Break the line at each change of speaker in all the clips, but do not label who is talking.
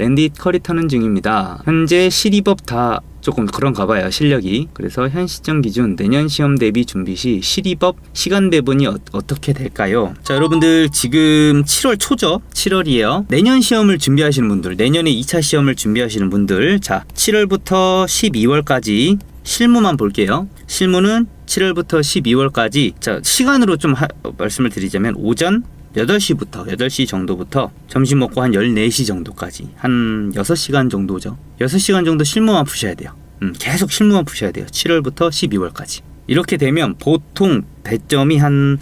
랜딧 커리 터는 중입니다. 현재 실입업 다 조금 그런가 봐요 실력이. 그래서 현 시점 기준 내년 시험 대비 준비 시 실입업 시간 배분이 어, 떻게 될까요? 자 여러분들 지금 7월 초죠? 7월이에요. 내년 시험을 준비하시는 분들 내년에 2차 시험을 준비하시는 분들 자 7월부터 12월까지 실무만 볼게요. 실무는 7월부터 12월까지. 자 시간으로 좀 하- 말씀을 드리자면 오전 8시부터 8시 정도부터 점심 먹고 한 14시 정도까지 한 6시간 정도죠. 6시간 정도 실무만 푸셔야 돼요. 음, 계속 실무만 푸셔야 돼요. 7월부터 12월까지. 이렇게 되면 보통 배점이 한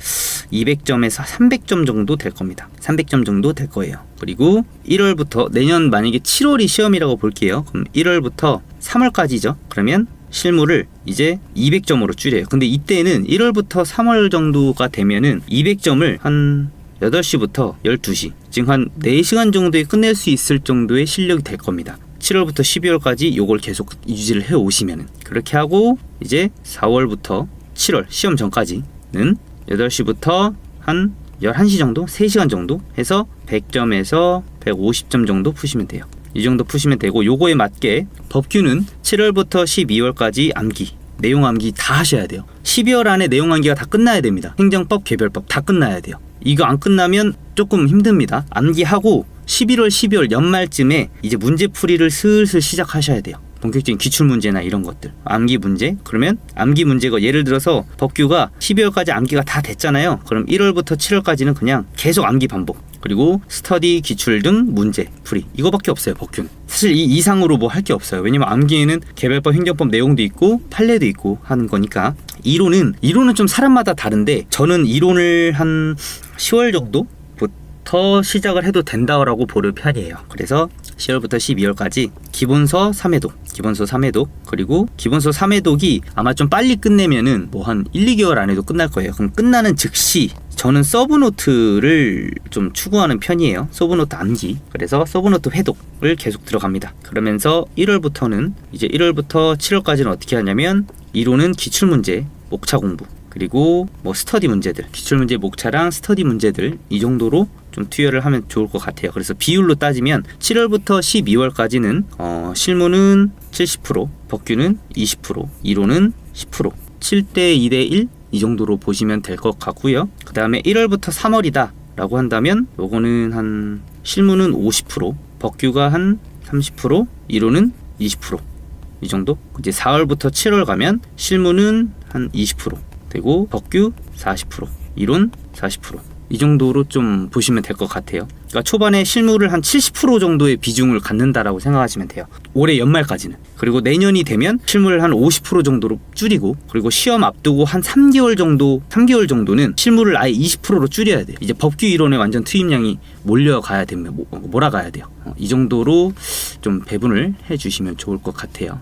200점에서 300점 정도 될 겁니다. 300점 정도 될 거예요. 그리고 1월부터 내년 만약에 7월이 시험이라고 볼게요. 그럼 1월부터 3월까지죠. 그러면 실무를 이제 200점으로 줄여요. 근데 이때는 1월부터 3월 정도가 되면은 200점을 한 8시부터 12시, 지금 한 4시간 정도에 끝낼 수 있을 정도의 실력이 될 겁니다. 7월부터 12월까지 요걸 계속 유지를 해 오시면은 그렇게 하고 이제 4월부터 7월 시험 전까지는 8시부터 한 11시 정도, 3시간 정도 해서 100점에서 150점 정도 푸시면 돼요. 이 정도 푸시면 되고 요거에 맞게 법규는 7월부터 12월까지 암기 내용 암기 다 하셔야 돼요. 12월 안에 내용 암기가 다 끝나야 됩니다. 행정법, 개별법 다 끝나야 돼요. 이거 안 끝나면 조금 힘듭니다. 암기하고 11월, 12월 연말쯤에 이제 문제풀이를 슬슬 시작하셔야 돼요. 본격적인 기출 문제나 이런 것들 암기 문제 그러면 암기 문제가 예를 들어서 법규가 12월까지 암기가 다 됐잖아요 그럼 1월부터 7월까지는 그냥 계속 암기 반복 그리고 스터디 기출 등 문제 풀이 이거밖에 없어요 법규는 사실 이 이상으로 뭐 할 게 없어요 왜냐면 암기에는 개별법 행정법 내용도 있고 판례도 있고 하는 거니까 이론은 이론은 좀 사람마다 다른데 저는 이론을 한 10월 정도 부터 시작을 해도 된다라고 보는 편이에요. 그래서 10월부터 12월까지 기본서 3회독, 기본서 3회독, 그리고 기본서 3회독이 아마 좀 빨리 끝내면은 뭐 한 1, 2개월 안에도 끝날 거예요. 그럼 끝나는 즉시 저는 서브노트를 좀 추구하는 편이에요. 서브노트 암기. 그래서 서브노트 회독을 계속 들어갑니다. 그러면서 1월부터는 이제 1월부터 7월까지는 어떻게 하냐면 이론은 기출문제, 목차 공부, 그리고 뭐 스터디 문제들, 기출문제 목차랑 스터디 문제들 이 정도로 좀 투여를 하면 좋을 것 같아요. 그래서 비율로 따지면 7월부터 12월까지는 어, 실무는 70%, 법규는 20%, 이론은 10%, 7대 2대 1 이 정도로 보시면 될 것 같고요. 그 다음에 1월부터 3월이다 라고 한다면 요거는 한 실무는 50%, 법규가 한 30%, 이론은 20%이 정도? 이제 4월부터 7월 가면 실무는 한 20% 되고 법규 40%, 이론 40% 이 정도로 좀 보시면 될 것 같아요. 그러니까 초반에 실무를 한70% 정도의 비중을 갖는다라고 생각하시면 돼요. 올해 연말까지는. 그리고 내년이 되면 실무를 한50% 정도로 줄이고 그리고 시험 앞두고 한 3개월 정도, 3개월 정도는 실무를 아예 20%로 줄여야 돼요. 이제 법규 이론에 완전 투입량이 몰려가야 되면 뭐, 몰아가야 돼요. 어, 이 정도로 좀 배분을 해 주시면 좋을 것 같아요.